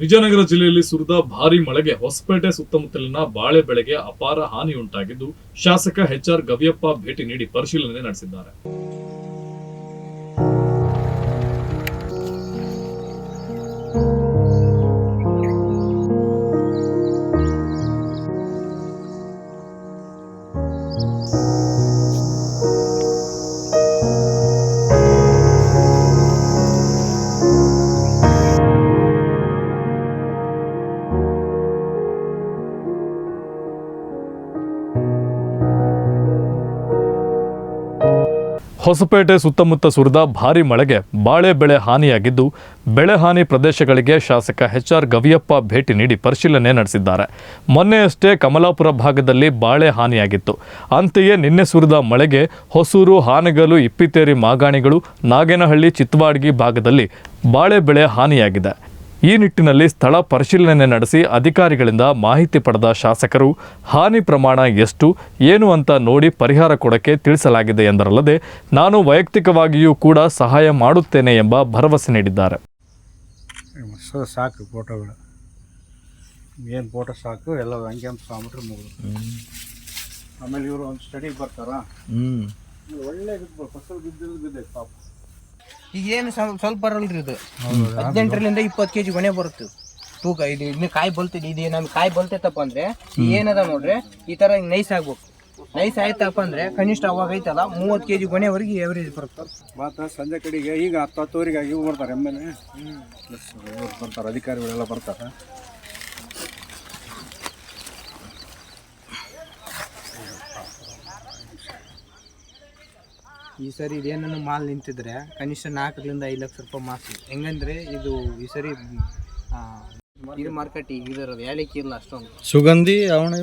ವಿಜಯನಗರ ಜಿಲ್ಲೆಯಲ್ಲಿ ಸುರಿದ ಭಾರಿ ಮಳೆಗೆ ಹೊಸಪೇಟೆ ಸುತ್ತಮುತ್ತಲಿನ ಬಾಳೆ ಬೆಳೆಗೆ ಅಪಾರ ಹಾನಿಯುಂಟಾಗಿದ್ದು ಶಾಸಕ ಎಚ್ಆರ್ ಗವಿಯಪ್ಪ ಭೇಟಿ ನೀಡಿ ಪರಿಶೀಲನೆ ನಡೆಸಿದ್ದಾರೆ. ಹೊಸಪೇಟೆ ಸುತ್ತಮುತ್ತ ಸುರಿದ ಭಾರಿ ಮಳೆಗೆ ಬಾಳೆ ಬೆಳೆ ಹಾನಿಯಾಗಿದ್ದು, ಬೆಳೆ ಹಾನಿ ಪ್ರದೇಶಗಳಿಗೆ ಶಾಸಕ ಎಚ್ಆರ್ ಗವಿಯಪ್ಪ ಭೇಟಿ ನೀಡಿ ಪರಿಶೀಲನೆ ನಡೆಸಿದ್ದಾರೆ. ಮೊನ್ನೆಯಷ್ಟೇ ಕಮಲಾಪುರ ಭಾಗದಲ್ಲಿ ಬಾಳೆ ಹಾನಿಯಾಗಿತ್ತು. ಅಂತೆಯೇ ನಿನ್ನೆ ಸುರಿದ ಮಳೆಗೆ ಹೊಸೂರು ಹಾನಗಲು ಇಪ್ಪಿತೇರಿ, ಮಾಗಾಣಿಗಳು, ನಾಗೇನಹಳ್ಳಿ, ಚಿತ್ವಾಡ್ಗಿ ಭಾಗದಲ್ಲಿ ಬಾಳೆ ಬೆಳೆ ಹಾನಿಯಾಗಿದೆ. ಈ ನಿಟ್ಟಿನಲ್ಲಿ ಸ್ಥಳ ಪರಿಶೀಲನೆ ನಡೆಸಿ ಅಧಿಕಾರಿಗಳಿಂದ ಮಾಹಿತಿ ಪಡೆದ ಶಾಸಕರು ಹಾನಿ ಪ್ರಮಾಣ ಎಷ್ಟು ಏನು ಅಂತ ನೋಡಿ ಪರಿಹಾರ ಕೊಡಕ್ಕೆ ತಿಳಿಸಲಾಗಿದೆ ಎಂದರಲ್ಲದೆ ನಾನು ವೈಯಕ್ತಿಕವಾಗಿಯೂ ಕೂಡ ಸಹಾಯ ಮಾಡುತ್ತೇನೆ ಎಂಬ ಭರವಸೆ ನೀಡಿದ್ದಾರೆ. ಸೊ ಸಾಕು ಫೋಟೋಗಳು. ಏನು ಫೋಟೋ ಸಾಕು ಎಲ್ಲ ಹಂಗೆ ಅಂತ ಮುಗಿದು. ಆಮೇಲೆ ಇವರು ಒಂದು ಸ್ಟಡಿಗೆ ಬರ್ತಾರ? ಒಳ್ಳೆ ಬಿದ್ದು ಫಸಲು ಬಿದ್ದೈತೆ ಪಾಪ. ಈಗ ಏನು ಸ್ವಲ್ಪ ಬರಲ್ರಿ ಇದು. ಹದಿನೆಂಟರಿಂದ ಇಪ್ಪತ್ತು ಕೆಜಿ ಮನೆ ಬರುತ್ತೆ. ತೂಕ ಇದು ಇನ್ನು ಕಾಯಿ ಬಲ್ತಿದ್ ಇದು ನಮ್ಗೆ ಕಾಯಿ ಬಲ್ತೈತಪ್ಪ ಅಂದ್ರೆ ಏನದ ನೋಡ್ರಿ ಈ ತರ ಹಿಂಗ್ ನೈಸ್ ಆಗ್ಬೇಕು. ನೈಸ್ ಆಯ್ತಪ್ಪ ಅಂದ್ರೆ ಕನಿಷ್ಠ ಅವಾಗ ಐತಲ್ಲ ಮೂವತ್ತು ಕೆಜಿ ಗೊನೆವರೆಗೆ ಎವರೇಜ್ ಬರುತ್ತೆ. ಮಾತ್ರ ಸಂಜೆ ಕಡೆಗೆ ಈಗ ಹತ್ತು ಹತ್ತುವರೆಗೆ ಇವು ಬರ್ತಾರೆ ಎಂ ಎಲ್ ಎ? ಇವ್ರು ಬರ್ತಾರೆ ಅಧಿಕಾರಿಗಳೆಲ್ಲ ಬರ್ತಾರೆ. ಈ ಸರಿ ಇದೇನನ್ನು ಮಾಲ್ ನಿಂತಿದ್ರೆ ಕನಿಷ್ಠ ನಾಲ್ಕರಿಂದ ಐದು ಲಕ್ಷ ರೂಪಾಯಿ ಮಾಸಿ ಹೆಂಗಂದ್ರೆ ಇದು ಈ ಸರಿ ಆ, ಇದು ಮಾರ್ಕೆಟ್ ಈಗ ಇದಿರೋದು ವ್ಯಾಲಿಕ್ ಇಲ್ಲ ಅಷ್ಟೊಂದು. ಸುಗಂಧಿ ಅವನ